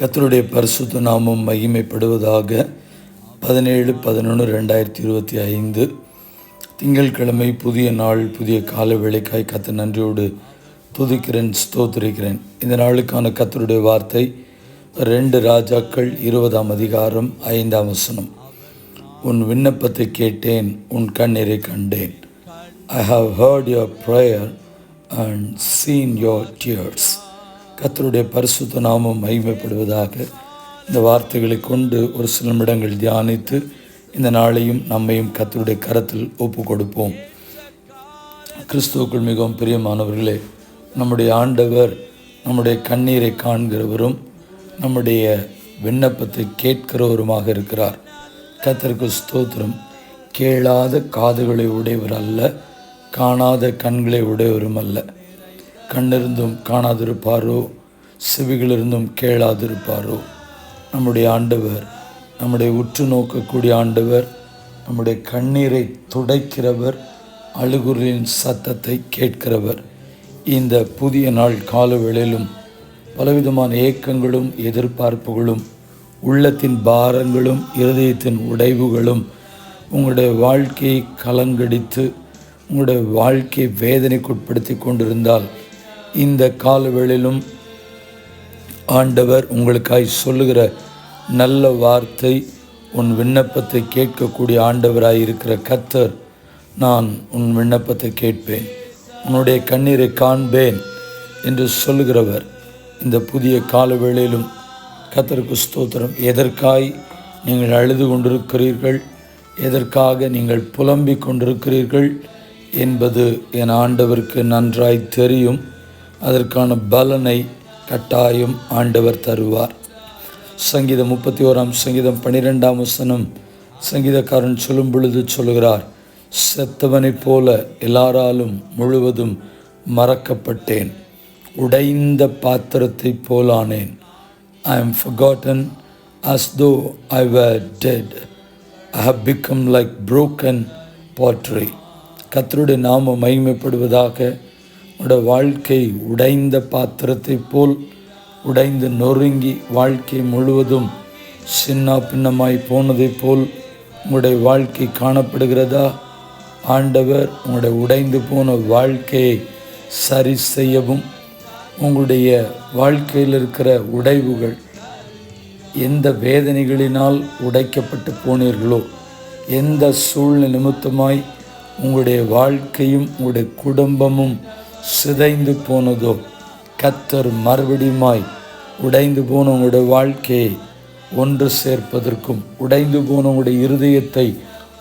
கத்தருடைய பரிசுத்த நாமம் மகிமைப்படுவதாக பதினேழு பதினொன்று ரெண்டாயிரத்தி இருபத்தி ஐந்து திங்கட்கிழமை புதிய நாள் புதிய கால வேலைக்காய் கத்த நன்றியோடு துதிக்கிறேன் ஸ்தோத்திரிக்கிறேன். இந்த நாளுக்கான கத்தருடைய வார்த்தை ரெண்டு ராஜாக்கள் இருபதாம் அதிகாரம் ஐந்தாம் வசனம். உன் விண்ணப்பத்தை கேட்டேன் உன் கண்ணீரை கண்டேன். I have heard your prayer and seen your tears கத்தருடைய பரிசுத்த நாமம் மகிமைப்படுவதாக இந்த வார்த்தைகளை கொண்டு ஒரு சில நிமிடங்கள் தியானித்து இந்த நாளையும் நம்மையும் கத்தருடைய கரத்தில் ஒப்பு கொடுப்போம் கிறிஸ்துவுக்குள் மிகவும் பிரியமானவர்களே நம்முடைய ஆண்டவர் நம்முடைய கண்ணீரை காண்கிறவரும் நம்முடைய விண்ணப்பத்தை கேட்கிறவருமாக இருக்கிறார். கத்தருக்கு ஸ்தோத்திரம். கேளாத காதுகளை உடையவர் அல்ல காணாத கண்களை உடையவரும் அல்ல. கண்ணிருந்தும் காணாதிருப்பாரோ? செவிகளிருந்தும் கேளாதிருப்பாரோ? நம்முடைய ஆண்டவர் நம்முடைய உற்று நோக்கக்கூடிய ஆண்டவர் நம்முடைய கண்ணீரை துடைக்கிறவர் அழுகுறின் சத்தத்தை கேட்கிறவர். இந்த புதிய நாள் காலவேளையிலும் பலவிதமான ஏக்கங்களும் எதிர்பார்ப்புகளும் உள்ளத்தின் பாரங்களும் இருதயத்தின் உடைவுகளும் உங்களுடைய வாழ்க்கையை கலங்கடித்து உங்களுடைய வாழ்க்கையை வேதனைக்குட்படுத்தி கொண்டிருந்தால் இந்த காலவேளிலும் ஆண்டவர் உங்களுக்காய் சொல்லுகிற நல்ல வார்த்தை உன் விண்ணப்பத்தை கேட்கக்கூடிய ஆண்டவராய் இருக்கிற கத்தர் நான் உன் விண்ணப்பத்தை கேட்பேன். உன்னுடைய கண்ணீரை காண்பேன் என்று சொல்லுகிறவர். இந்த புதிய காலவேளையிலும் கத்தருக்கு ஸ்தோத்திரம். எதற்காய் நீங்கள் அழுது கொண்டிருக்கிறீர்கள்? எதற்காக நீங்கள் புலம்பிக் கொண்டிருக்கிறீர்கள்? என்பது என் ஆண்டவருக்கு நன்றாய் தெரியும். அதற்கான பலனை கட்டாயம் ஆண்டவர் தருவார். சங்கீதம் முப்பத்தி ஓராம் சங்கீதம் பன்னிரெண்டாம் வசனம் சங்கீதக்காரன் சொல்லும் பொழுது சொல்லுகிறார் செத்தவனைப் போல எல்லாராலும் முழுவதும் மறக்கப்பட்டேன். உடைந்த பாத்திரத்தைப் போலானேன் I am forgotten as though I dead I I become like like broken pottery. கத்தருடைய நாம மகிமைப்படுவதாக உடைய வாழ்க்கை உடைந்த பாத்திரத்தைப் போல் உடைந்து நொறுங்கி வாழ்க்கை முழுவதும் சின்ன பின்னமாய் போனதைப் போல் உங்களுடைய வாழ்க்கை காணப்படுகிறதா? ஆண்டவர் உங்களுடைய உடைந்து போன வாழ்க்கையை சரி செய்யவும் உங்களுடைய வாழ்க்கையில் இருக்கிற உடைவுகள் எந்த வேதனைகளினால் உடைக்கப்பட்டு போனீர்களோ எந்த சூழ்நிலை நிமித்தமாய் உங்களுடைய வாழ்க்கையும் உங்களுடைய குடும்பமும் சிதைந்து போனதோ கத்தர் மறுபடியுமாய் உடைந்து போன உங்களுடைய வாழ்க்கையை ஒன்று சேர்ப்பதற்கும் உடைந்து போன உங்களுடைய இருதயத்தை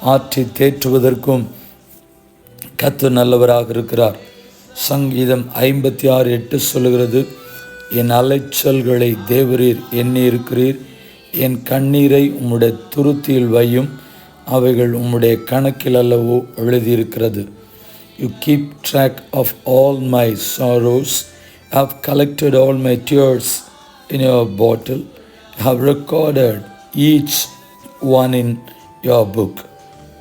ஆற்றி தேற்றுவதற்கும் கத்து நல்லவராக இருக்கிறார். சங்கீதம் ஐம்பத்தி ஆறு எட்டு சொல்கிறது என் அலைச்சல்களை தேவரீர் எண்ணி இருக்கிறீர். என் கண்ணீரை உம்முடைய துருத்தியில் வையும். அவைகள் உம்முடைய கணக்கில் அல்லவோ எழுதியிருக்கிறது. You keep track of all my sorrows have collected all my tears in your bottle have recorded each one in your book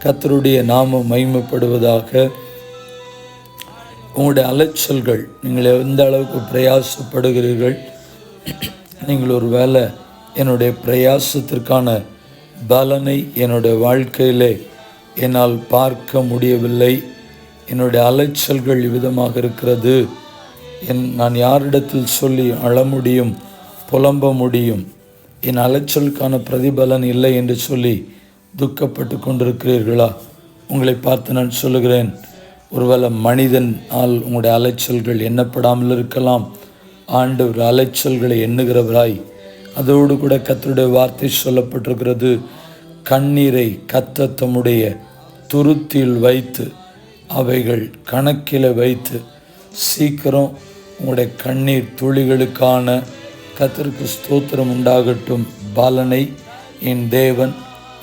கத்தருடைய நாமம் மகிமைப்படுவதாக. உங்களுடைய அலைச்சல்கள் நீங்கள் எந்த அளவுக்கு பிரயாசப்படுகிறீர்கள்? நீங்கள் ஒரு வேலை என்னுடைய பிரயாசத்திற்கான பலனை என்னுடைய வாழ்க்கையிலே என்னால் பார்க்க முடியவில்லை. என்னுடைய அலைச்சல்கள் இவ்விதமாக இருக்கிறது. என் நான் யாரிடத்தில் சொல்லி அழ முடியும் புலம்ப முடியும்? என் அலைச்சலுக்கான பிரதிபலன் இல்லை என்று சொல்லி துக்கப்பட்டு கொண்டிருக்கிறீர்களா? உங்களை பார்த்து நான் சொல்லுகிறேன் ஒருவேளை மனிதன் ஆல் உங்களுடைய அலைச்சல்கள் எண்ணப்படாமல் இருக்கலாம். ஆண்டவர் அலைச்சல்களை எண்ணுகிறவராய் அதோடு கூட கத்தருடைய வார்த்தை சொல்லப்பட்டிருக்கிறது. கண்ணீரை கத்த தம்முடைய துருத்தியில் வைத்து அவைகள் கணக்கில் வைத்து சீக்கிரம் உங்களுடைய கண்ணீர் துளிகளுக்கான கத்தருக்கு ஸ்தோத்திரம் உண்டாகட்டும். பலனை என் தேவன்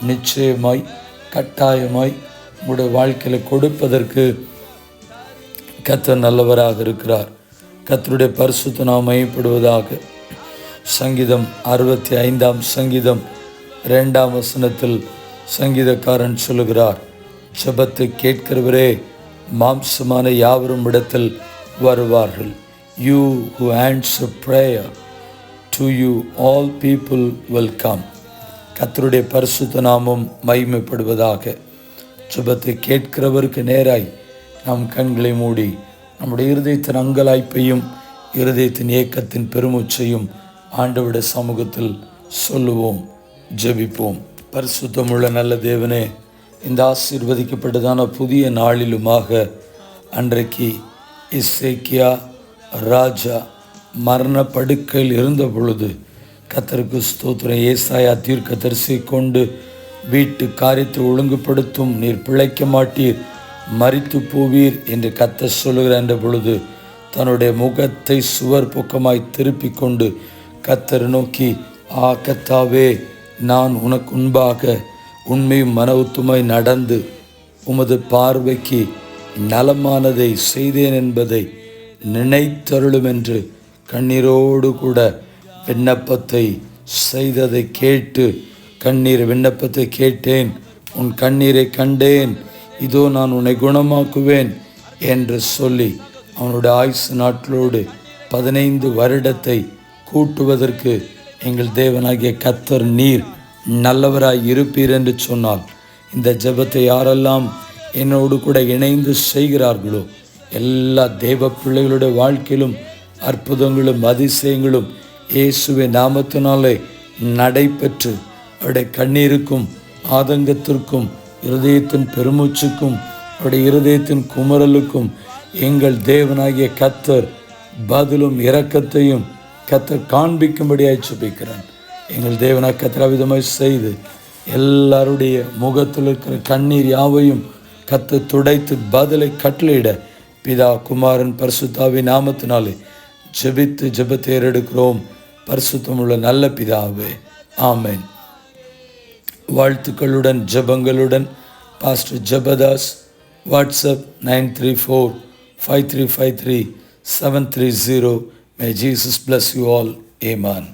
நிச்சயமாய் கட்டாயமாய் உங்களுடைய வாழ்க்கையில் கொடுப்பதற்கு கத்தர் நல்லவராக இருக்கிறார். கத்தருடைய பரிசுத்த நாம் மையப்படுவதாக சங்கீதம் அறுபத்தி ஐந்தாம் சங்கீதம் ரெண்டாம் வசனத்தில் சங்கீதக்காரன் சொல்லுகிறார். செபத்தை கேட்கிறவரே மாம்சமான யாவரும் இடத்தில் வருவார்கள். You who answer prayer to you all people will come கத்தருடைய பரிசுத்த நாமம் மகிமைப்படுவதாக. சுபத்தை கேட்கிறவருக்கு நேராய் நாம் கண்களை மூடி நம்முடைய இருதயத்தின் அங்கலாய்ப்பையும் இருதயத்தின் ஏக்கத்தின் பெருமூச்சையும் ஆண்டவிட சமூகத்தில் சொல்லுவோம் ஜெபிப்போம். பரிசுத்தமுள்ள நல்ல தேவனே இந்த ஆசீர்வதிக்கப்பட்டதான புதிய நாளிலுமாக அன்றைக்கு இசேக்கியா ராஜா மரண படுக்கையில் இருந்த பொழுது கத்தருக்கு ஸ்தோத்திரம். ஏசாயா தீர்க்கதரிசி கொண்டு வீட்டு காரியத்தை ஒழுங்குபடுத்தும் நீர் பிழைக்க மாட்டீர் மறித்து போவீர் என்று கத்த சொல்லுகிற என்ற பொழுது தன்னுடைய முகத்தை சுவர் பக்கமாய் திருப்பி கொண்டு கத்தர் நோக்கி ஆ கத்தாவே நான் உனக்கு முன்பாக உண்மையும் மனவுத்துமாய் நடந்து உமது பார்வைக்கு நலமானதை செய்தேன் என்பதை நினைத்தருளும் என்று கண்ணீரோடு கூட விண்ணப்பத்தை செய்ததை கேட்டு கண்ணீர் விண்ணப்பத்தை கேட்டேன். உன் கண்ணீரை கண்டேன். இதோ நான் உன்னை குணமாக்குவேன் என்று சொல்லி அவனுடைய ஆயுசு நாட்களோடு பதினைந்து வருடத்தை கூட்டுவதற்கு எங்கள் தேவனாகிய கத்தர் நீர் நல்லவராய் இருப்பீர் என்று சொன்னால் இந்த ஜெபத்தை யாரெல்லாம் என்னோடு கூட இணைந்து செய்கிறார்களோ எல்லா தேவ பிள்ளைகளுடைய வாழ்க்கையிலும் அற்புதங்களும் அதிசயங்களும் இயேசுவை நாமத்தினாலே நடைபெற்று அவருடைய கண்ணீருக்கும் ஆதங்கத்திற்கும் இருதயத்தின் பெருமூச்சுக்கும் அவருடைய இருதயத்தின் குமரலுக்கும் எங்கள் தேவனாகிய கத்தர் பதிலும் இரக்கத்தையும் கத்தர் காண்பிக்கும்படியாய் சுபிக்கிறான் எங்கள் தேவனா கத்தர் செய்து எல்லாருடைய முகத்தில் இருக்கிற கண்ணீர் யாவையும் கத்து துடைத்து பதிலை கட்டளையிட பிதா குமாரன் பரிசுத்தாவி நாமத்தினாலே ஜெபித்து ஜெபத்தை ஏறெடுக்கிறோம். பரிசுத்தமுள்ள நல்ல பிதாவே. ஆமேன். வாழ்த்துக்களுடன் ஜெபங்களுடன் pastor Jabadas WhatsApp nine three four five three five three seven three zero. May Jesus bless you all amen